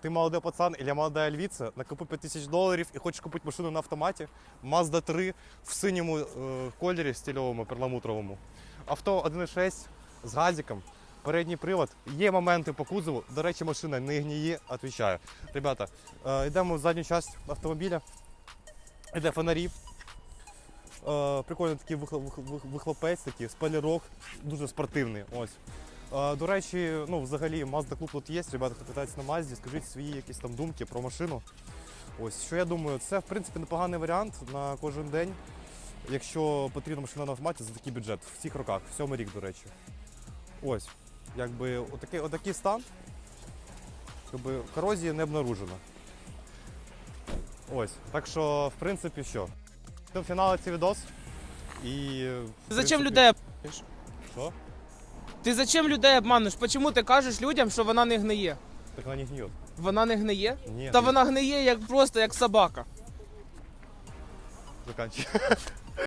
Ти молодий пацан или молода львіця, накопи 5 тисяч доларів і хочеш купити машину на автоматі. Mazda 3 в синьому е, кольорі стильовому, перламутровому. Авто 1.6 з газиком, передній привод. Є моменти по кузову. До речі, машина не гніє, відповідаю. Ребята, е, йдемо в задню частину автомобіля. Іде фонарі. Е, прикольний такий вихло- вих- вих- вихлопець, такий, спойлерок, дуже спортивний. Ось. До речі, ну взагалі Mazda Club тут є. Ребята, хто катається на Mazda, скажіть свої якісь там думки про машину. Ось, що я думаю, це в принципі непоганий варіант на кожен день, якщо потрібна машина на автоматі за такий бюджет в цих роках, в сьомий рік, до речі. Ось, якби отакий, отакий стан. Якби корозії не обнаружено. Ось. Так що, в принципі, що. До фіналу цей відос. І. зачем принципі, людей? Що? Ти зачем людей обмануєш? Чому ти кажеш людям, що вона не гниє? Так вона не гниє. Вона не гниє? Ні, Та вона гниє як просто як собака. Заканчуй.